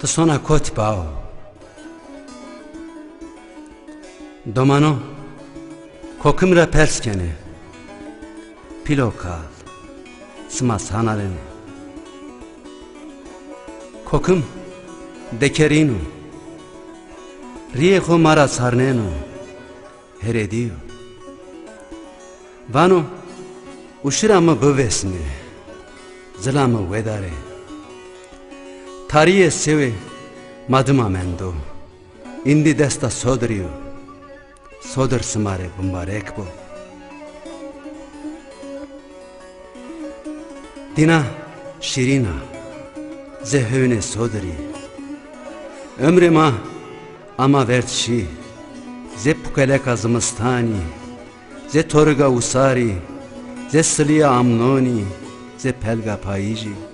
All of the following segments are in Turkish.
të sona kot pao. Domano, kokımra perskene, pilo kal, sıma sanalen. Kokum, dekerinu, riejo mara sarneno, heredio. Vano, uşiramı bövesini, zılamı vedare. Tarihe sevi, madıma mendo, indi desta sodrio, sodr smare bumbarek bu. Dina, şirina, zehöne sodri. Ömrü ma, ama vertşi, ze pukeleka zmastani, ze torga usari, ze sliya amnoni, ze pelga payiji.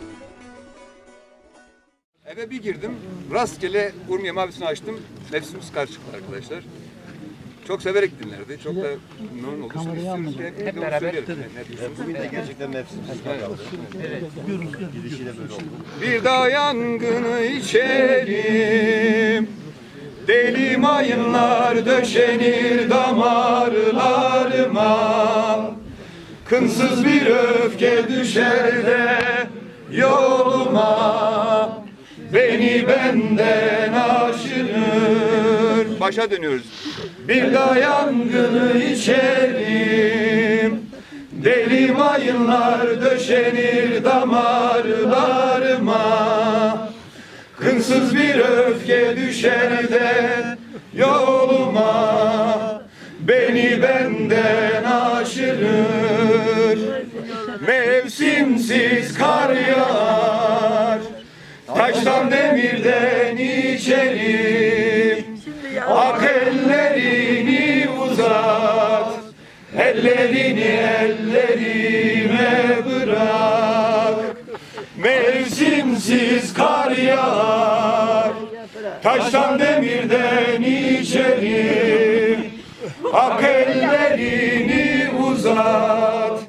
Eve bir girdim, rastgele Urmiye Mavisi'ni açtım, nefsim sıkar çıktı arkadaşlar. Çok severek dinlerdi, çok da memnun ki Hep, hep beraber. Bugün de gerçekten nefsimiz kaldı. Gidişiyle böyle oldu. Bir daha yangını içerim. Deli mayınlar döşenir damarlarıma. Kınsız bir öfke düşer de yoluma benden aşınır. Başa dönüyoruz. Bir yangını içerim. Deli mayınlar döşenir damarlarıma. Kınsız bir öfke düşer de yoluma. Beni benden aşırır Mevsimsiz kar yağar Taştan demirden içerim. Ak ellerini uzat. Ellerini ellerime bırak. Mevsimsiz kar yağar. Taştan demirden içerim. Ak ellerini uzat.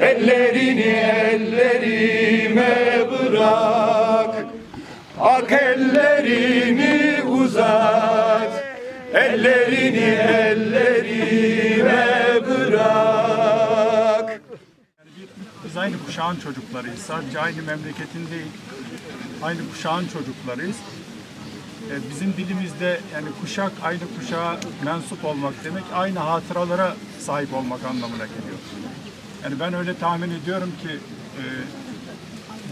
Ellerini ellerime bırak Ak ellerini uzat Ellerini ellerime bırak Biz aynı kuşağın çocuklarıyız. Sadece aynı memleketin değil, aynı kuşağın çocuklarıyız. Ee, Bizim dilimizde yani kuşak aynı kuşağa mensup olmak demek aynı hatıralara sahip olmak anlamına geliyor. Yani ben öyle tahmin ediyorum ki e,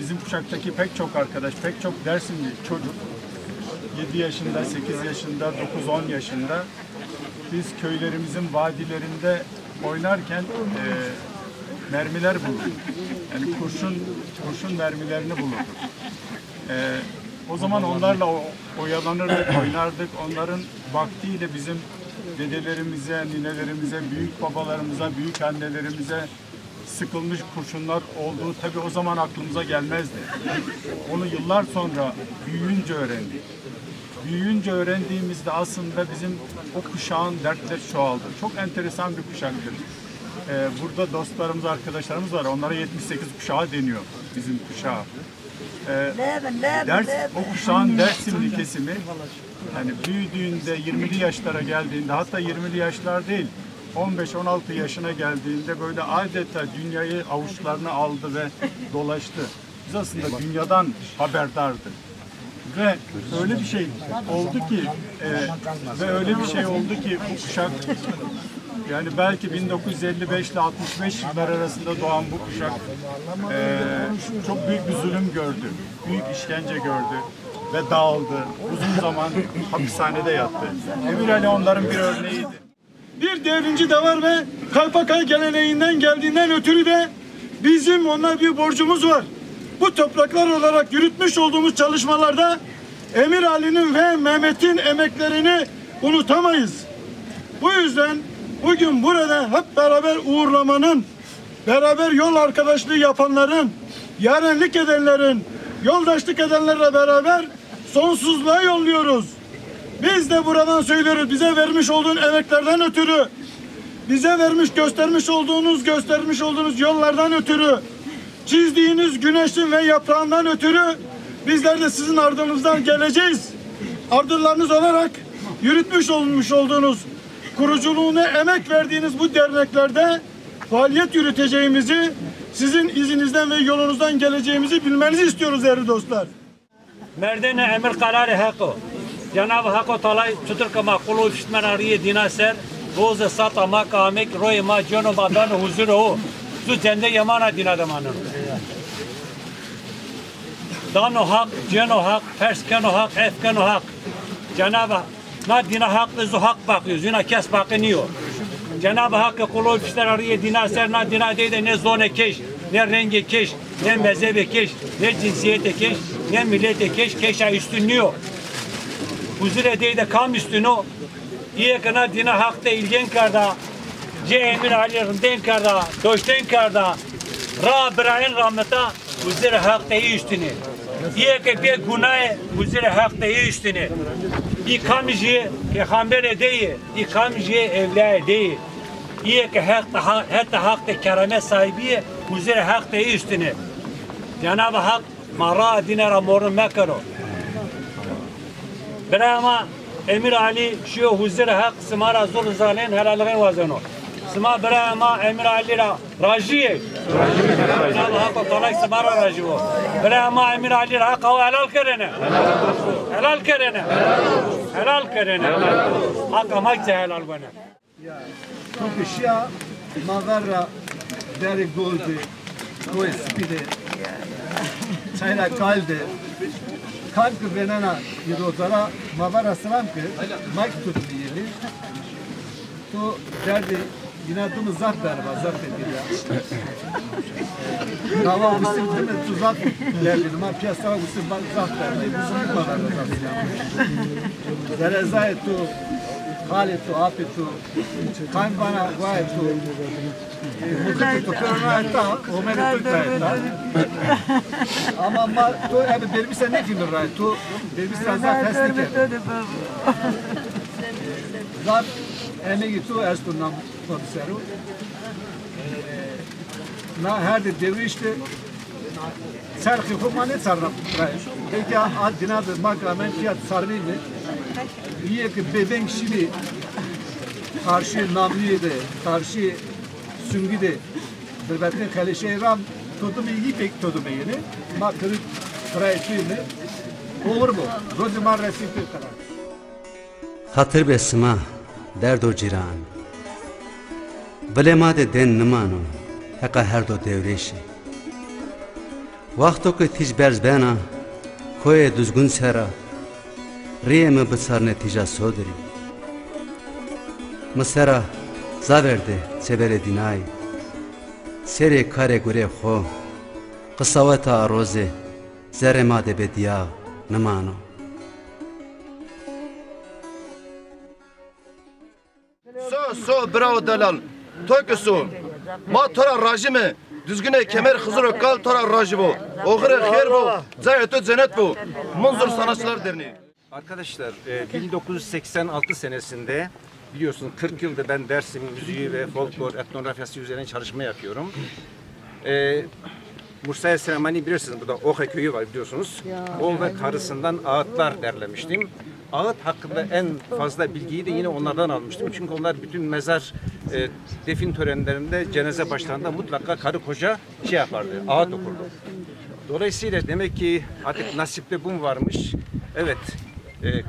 bizim kuşaktaki pek çok arkadaş, pek çok Dersimli çocuk 7 yaşında, 8 yaşında, 9-10 yaşında biz köylerimizin vadilerinde oynarken e, mermiler bulduk. Yani kurşun kurşun mermilerini bulduk. E, o zaman onlarla oyalanırdık, oynardık. Onların vaktiyle bizim dedelerimize, ninelerimize, büyük babalarımıza, büyük annelerimize sıkılmış kurşunlar olduğu tabii o zaman aklımıza gelmezdi. Onu yıllar sonra büyüyünce öğrendik büyüyünce öğrendiğimizde aslında bizim o kuşağın dertleri çoğaldı. Çok enteresan bir kuşaktır. Ee, burada dostlarımız, arkadaşlarımız var. Onlara 78 kuşağı deniyor bizim kuşağa. Ee, ders, o kuşağın Dersimli kesimi yani büyüdüğünde 20'li yaşlara geldiğinde hatta 20'li yaşlar değil 15-16 yaşına geldiğinde böyle adeta dünyayı avuçlarına aldı ve dolaştı. Biz aslında dünyadan haberdardık. Ve öyle bir şey oldu ki e, ve öyle bir şey oldu ki bu kuşak yani belki 1955 ile 65 yıllar arasında doğan bu kuşak e, çok büyük bir zulüm gördü. Büyük işkence gördü ve dağıldı. Uzun zaman hapishanede yattı. Emir Ali onların bir örneğiydi. Bir devrimci de var ve Kalpakay geleneğinden geldiğinden ötürü de bizim ona bir borcumuz var. Bu topraklar olarak yürütmüş olduğumuz çalışmalarda Emir Ali'nin ve Mehmet'in emeklerini unutamayız. Bu yüzden bugün burada hep beraber uğurlamanın, beraber yol arkadaşlığı yapanların, yarenlik edenlerin, yoldaşlık edenlerle beraber sonsuzluğa yolluyoruz. Biz de buradan söylüyoruz bize vermiş olduğun emeklerden ötürü, bize vermiş göstermiş olduğunuz göstermiş olduğunuz yollardan ötürü, çizdiğiniz güneşin ve yaprağından ötürü bizler de sizin ardınızdan geleceğiz. Ardınlarınız olarak yürütmüş olmuş olduğunuz kuruculuğuna emek verdiğiniz bu derneklerde faaliyet yürüteceğimizi, sizin izinizden ve yolunuzdan geleceğimizi bilmenizi istiyoruz değerli dostlar. Merdene emir kararı hakkı. Cenab-ı Hak o talay çutur kama kulu fişmen ariye dinaser roz sat ama kamek roy ma jono huzur o su cende yamana dinadamanın. Dano hak, ceno hak, perskeno hak, efkeno hak. Cenab-ı Hak na dina hak zu hak bakıyor. Zina kes bakınıyor. Cenab-ı Hakk'a kulu fişler ariye dinaser na dina değil de ne zone keş, ne rengi keş, ne mezhebe keş, ne cinsiyete keş, ne millete keş, keşa üstünlüyor. Huzur de kam üstünü. İyi kana dina hakta ilgen karda. Ce emir ali rınden karda, doşten karda. Ra birayin rahmeta huzur hakta iyi üstünü. İyi ki bir günah huzur hakta iyi üstünü. İkamcı peygamber değil, İkamcı evliya değil. İyi ki hatta hatta hakta keramet sahibi huzur hakta iyi üstünü. Cenab-ı Hak mara dinara morun mekaro. Brahma Emir Ali şu huzur hak smara zul zalen helalgen vazeno. Sma Brahma Emir Ali ra rajiye. Cenab-ı Hak talak smara rajivo. Brahma Emir Ali ra kav helal kerene. Helal kerene. Helal kerene. Hak amak helal bana. Tokışya, Maverra, Deri Goldi, Goe Spide, Çayla Kalde, Kankı Venena Yudotara, Mavara Sramkı, Mike Tutmiyeli, To derdi yine dumu zat berba, zat ediyor. Dava usim değil mi? Tuzak derdi. Ma piyasa usim bak zat derdi. Bizim Mavara zat ediyor. Derezayet tu, Tu, kan bana gayet tu. Mutlu o meni tu etta. Ama ma tu abi berbise ne kimdir ray? Tu berbise zat feslik Zat emeği tu estu nam komiseru. Na her de devrişti. Serhi humane sarraf ray. Peki ad dinad makamen fiyat sarvi mi? Nije ki bebenk şimdi karşı namlıydı, karşı süngüydü. Berbette kaleşe ram tutum iyi pek tutum iyi. Ma kırık prayetliğini. Olur mu? Rozumar resim kadar. Hatır besma, derdo ciran. Bilemade den nimano, heka her do devreşi. Vakto ki tiz berzbena, koye düzgün sera, Rije me bësar në të gja sodëri Më sera zaverde që bere dinaj Sere kare gure xo Qësaveta aroze Zere ma de bedia në mano So so bravo dalal Toki so Ma tora rajime Düzgüne kemer hızır kal tora rajı bu. Oğre her bu. Zayetü cennet bu. Munzur sanatçılar derneği. Arkadaşlar e, 1986 senesinde biliyorsunuz 40 yıldır ben Dersim müziği ve folklor etnografyası üzerine çalışma yapıyorum. E, Mursaya Selamani bilirsiniz burada Oha köyü var biliyorsunuz. O ve karısından ağıtlar derlemiştim. Ağıt hakkında en fazla bilgiyi de yine onlardan almıştım. Çünkü onlar bütün mezar e, defin törenlerinde cenaze başlarında mutlaka karı koca şey yapardı, ağıt okurdu. Dolayısıyla demek ki artık nasipte bu mu varmış? Evet,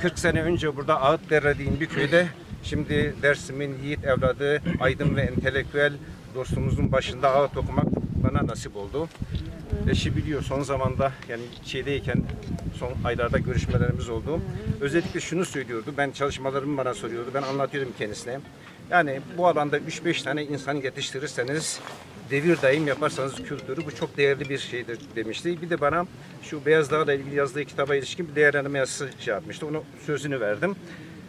40 sene önce burada ağıt derlediğim bir köyde şimdi Dersim'in yiğit evladı, aydın ve entelektüel dostumuzun başında ağıt okumak bana nasip oldu. Eşi biliyor son zamanda yani şeydeyken son aylarda görüşmelerimiz oldu. Özellikle şunu söylüyordu. Ben çalışmalarımı bana soruyordu. Ben anlatıyorum kendisine. Yani bu alanda 3-5 tane insan yetiştirirseniz devir daim yaparsanız kültürü bu çok değerli bir şeydir demişti. Bir de bana şu Beyaz Dağ'la ilgili yazdığı kitaba ilişkin bir değerlendirme yazısı şey yapmıştı. Onu sözünü verdim.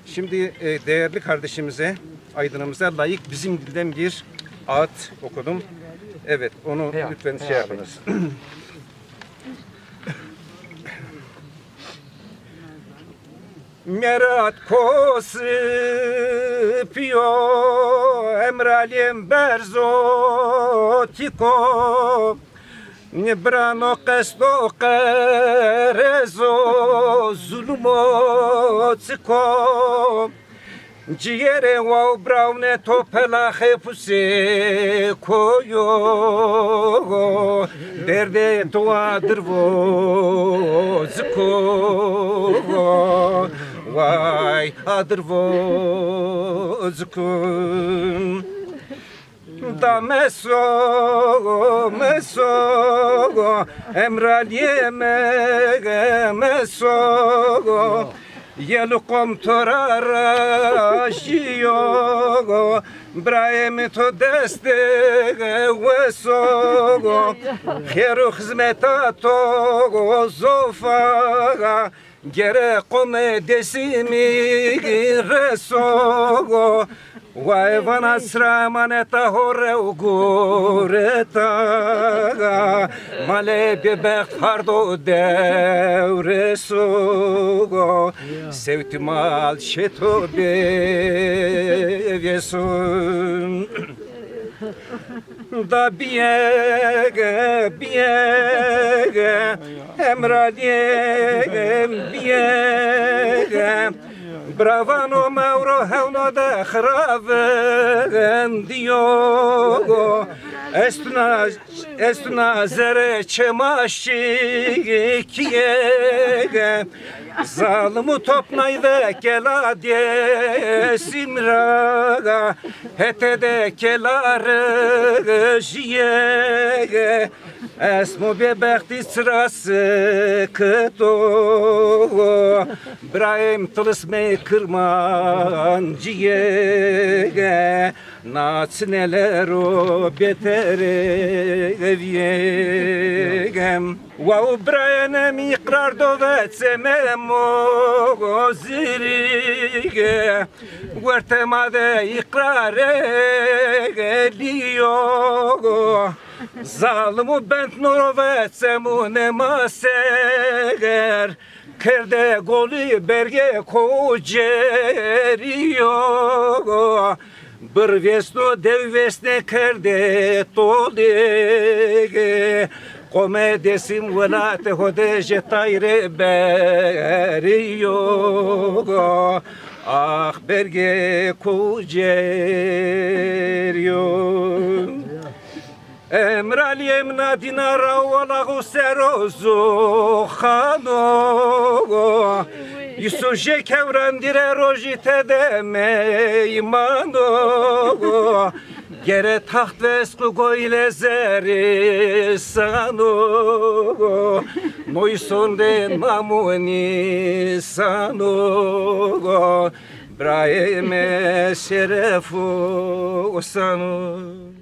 Şimdi e, değerli kardeşimize, aydınımıza layık bizim dilden bir ağıt okudum. Evet, onu lütfen şey yapınız. Merat kosipio emraliem berzo tiko. Brano qesto qerezo zulmo tsiko Ciğere vav bravne topela hepsi koyo. Derde tuadır vo ziko Vay adır vo ziko da meso meso emraliye me meso Yelkom torara jiyo Brahim to deste weso Khairu hizmeta to zofa Gere kome desimi reso Vay bana sramaneta hore ugureta. Male bebek hardo devresu Sevtimal şeto bevyesun da biege biege emraliye biege Bravano Mauro hevno de khraven diyo Estuna estuna zere çemaşi kiye Zalımı topnay ve gela diye simra Hete keları jiye Esmu bebekti sırası kıto Brahim tılısme kırman ciye Naçneler o betere eviyegem Wow Brian'em ikrar dovetsem o zirige. Vertemade ikrar geliyor Zalimu bent norovetsemu nemaseger Kerde goli berge koceriyo Bir vesno dev vesne kerde tolege Kome desim velate hodeje tayre beriyo Ah berge koceriyo Emraliyem nadina wala serozo khano. Yusuje kevrandire rojite de meymano Gere taht vesku goyle zeri sano. Moyson de mamuni sano. Brahime şerefu sano